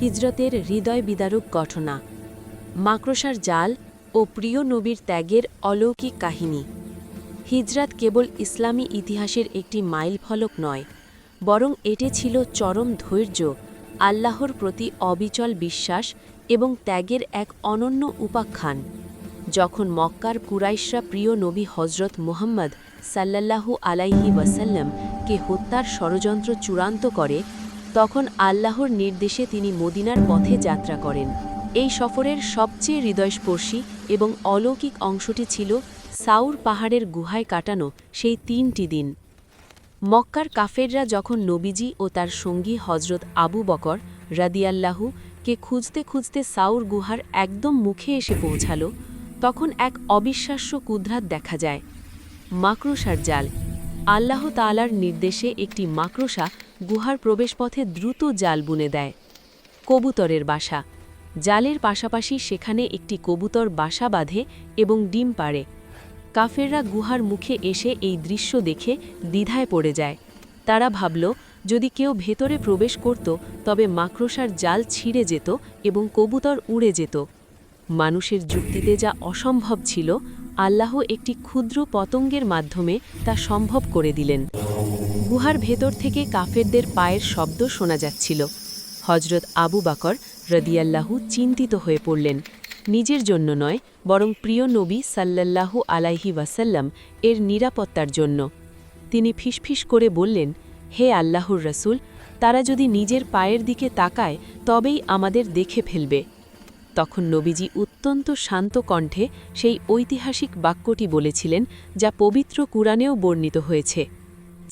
হিজরতের হৃদয় বিদারক ঘটনা। মাকড়সার জাল ও প্রিয় নবীর ত্যাগের অলৌকিক কাহিনী। হিজরাত কেবল ইসলামী ইতিহাসের একটি মাইলফলক নয়, বরং এটি ছিল চরম ধৈর্য, আল্লাহর প্রতি অবিচল বিশ্বাস এবং ত্যাগের এক অনন্য উপাখ্যান। যখন মক্কার কুরাইশরা প্রিয় নবী হজরত মুহাম্মদ সাল্লাল্লাহু আলাইহি ওয়াসাল্লামকে হত্যার ষড়যন্ত্র চূড়ান্ত করে তখন আল্লাহর নির্দেশে তিনি মদিনার পথে যাত্রা করেন। এই সফরের সবচেয়ে হৃদয়স্পর্শী এবং অলৌকিক অংশটি ছিল সাউর পাহাড়ের গুহায় কাটানো সেই তিনটি দিন। মক্কার কাফেররা যখন নবীজি ও তার সঙ্গী হজরত আবু বকর রাদিয়াল্লাহু কে খুঁজতে খুঁজতে সাউর গুহার একদম মুখে এসে পৌঁছাল, তখন এক অবিশ্বাস্য কুদ্রাত দেখা যায়। মাকড়সার জাল। আল্লাহ তালার নির্দেশে একটি মাকড়সা গুহার প্রবেশপথে দ্রুত জাল বুনে দেয়। কবুতরের বাসা। জালের পাশাপাশি সেখানে একটি কবুতর বাসা বাঁধে এবং ডিম পাড়ে। কাফেররা গুহার মুখে এসে এই দৃশ্য দেখে দ্বিধায় পড়ে যায়। তারা ভাবল, যদি কেউ ভেতরে প্রবেশ করত, তবে মাকড়সার জাল ছিঁড়ে যেত এবং কবুতর উড়ে যেত। মানুষের যুক্তিতে যা অসম্ভব ছিল, আল্লাহ একটি ক্ষুদ্র পতঙ্গের মাধ্যমে তা সম্ভব করে দিলেন। গুহার ভেতর থেকে কাফেরদের পায়ের শব্দ শোনা যাচ্ছিল। হজরত আবু বাকর রদিয়াল্লাহু চিন্তিত হয়ে পড়লেন। নিজের জন্য নয়, বরং প্রিয় নবী সাল্লাল্লাহু আলাইহি ওয়াসাল্লাম এর নিরাপত্তার জন্য। তিনি ফিসফিস করে বললেন, হে আল্লাহর রসুল, তারা যদি নিজের পায়ের দিকে তাকায়, তবেই আমাদের দেখে ফেলবে। তখন নবীজি অত্যন্ত শান্ত কণ্ঠে সেই ঐতিহাসিক বাক্যটি বলেছিলেন, যা পবিত্র কুরআনেও বর্ণিত হয়েছে।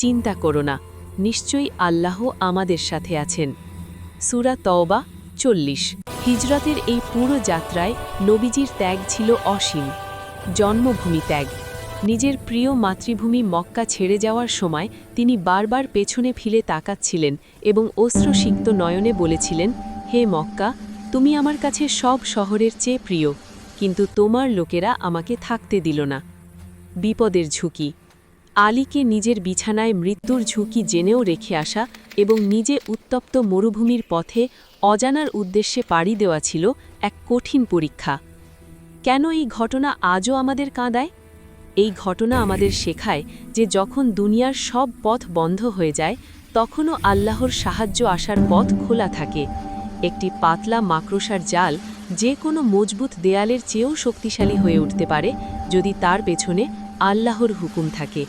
চিন্তা করো না, নিশ্চয়ই আল্লাহ আমাদের সাথে আছেন। সুরা তওবা চল্লিশ। হিজরতের এই পুরো যাত্রায় নবীজির ত্যাগ ছিল অসীম। জন্মভূমি ত্যাগ। নিজের প্রিয় মাতৃভূমি মক্কা ছেড়ে যাওয়ার সময় তিনি বারবার পেছনে ফিরে তাকাচ্ছিলেন এবং অশ্রুসিক্ত নয়নে বলেছিলেন, হে মক্কা, তুমি আমার কাছে সব শহরের চেয়ে প্রিয়, কিন্তু তোমার লোকেরা আমাকে থাকতে দিল না। বিপদের ঝুঁকি। আলীকে নিজের বিছানায় মৃত্যুর ঝুঁকি জেনেও রেখে আসা এবং নিজে উত্তপ্ত মরুভূমির পথে অজানার উদ্দেশ্যে পাড়ি দেওয়া ছিল এক কঠিন পরীক্ষা। কেন এই ঘটনা আজও আমাদের কাঁদায়? এই ঘটনা আমাদের শেখায় যে যখন দুনিয়ার সব পথ বন্ধ হয়ে যায়, তখনও আল্লাহর সাহায্য আসার পথ খোলা থাকে। একটি পাতলা মাকড়সার জাল যে কোনো মজবুত দেয়ালের চেয়েও শক্তিশালী হয়ে উঠতে পারে যদি তার পেছনে আল্লাহর হুকুম থাকে।